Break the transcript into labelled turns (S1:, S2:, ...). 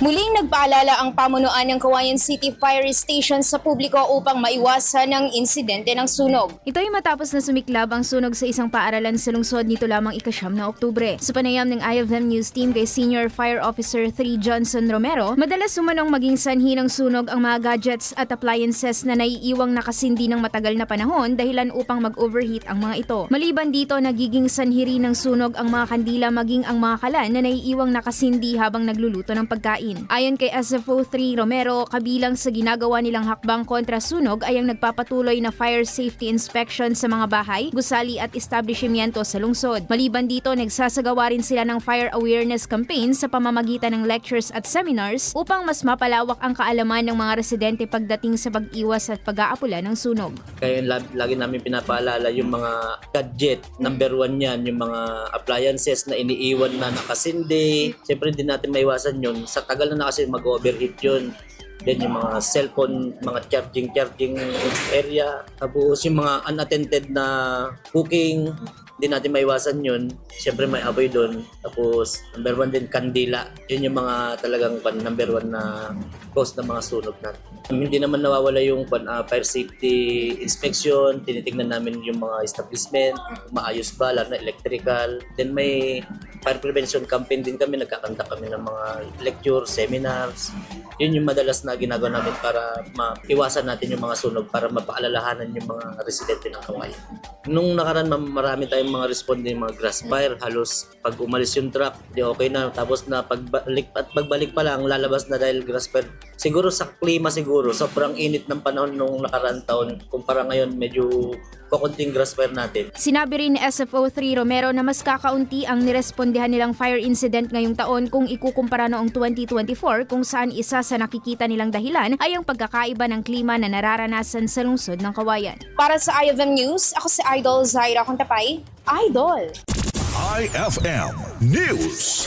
S1: Muling nagpaalala ang pamunuan ng Kawayan City Fire Station sa publiko upang maiwasan ang insidente ng sunog.
S2: Ito ay matapos na sumiklab ang sunog sa isang paaralan sa lungsod nito lamang ikasyam na Oktubre. Sa panayam ng IFM News Team kay Senior Fire Officer 3 Johnson Romero, madalas sumanong maging sanhi ng sunog ang mga gadgets at appliances na naiiwang nakasindi ng matagal na panahon dahilan upang mag-overheat ang mga ito. Maliban dito, nagiging sanhi rin ng sunog ang mga kandila maging ang mga kalan na naiiwang nakasindi habang nagluluto ng pagkain. Ayon kay SFO 3 Romero, kabilang sa ginagawa nilang hakbang kontra sunog ay ang nagpapatuloy na fire safety inspection sa mga bahay, gusali at establishmento sa lungsod. Maliban dito, nagsasagawa rin sila ng fire awareness campaign sa pamamagitan ng lectures at seminars upang mas mapalawak ang kaalaman ng mga residente pagdating sa pag-iwas at pag-aapula ng sunog.
S3: Kaya lagi namin pinapaalala yung mga gadget. Number one yan, yung mga appliances na iniiwan na nakasindi. Siyempre hindi natin maiwasan yun. Sa tagal na nakasindi, mag-overheat yun. Then yung mga cellphone, mga charging-charging area. Tapos yung mga unattended na cooking, hindi natin maiwasan yun. Siyempre may apoy doon. Tapos number one din, kandila. Yun yung mga talagang pan, number one na cause ng mga sunog natin. Hindi naman nawawala yung pan, ah, fire safety inspection. Tinitingnan namin yung mga establishment, maayos ba, lalo na electrical. Then may fire prevention campaign din kami. Nagkakanta kami ng mga lecture, seminars. Yun yung madalas na ginagawa namin para maiwasan natin yung mga sunog para mapaalalahanan yung mga residente ng Kawayan. Nung nakaraan, marami tayong mga responding mga grass fire. Halos pag umalis yung truck, di okay na. Tapos na pagbalik at pagbalik pa lang, lalabas na dahil grass fire. Siguro sa klima siguro, sobrang init ng panahon nung nakaraan taon. Kumpara ngayon, medyo kukunting grass fire natin.
S2: Sinabi rin ni SFO 3 Romero na mas kakaunti ang nirespondihan nilang fire incident ngayong taon kung ikukumpara noong 2024 kung saan isa sa nakikita nilang dahilan ay ang pagkakaiba ng klima na nararanasan sa lungsod ng Kawayan.
S1: Para sa IFM News, ako si Idol Zaira Contapay. Idol!
S4: IFM News.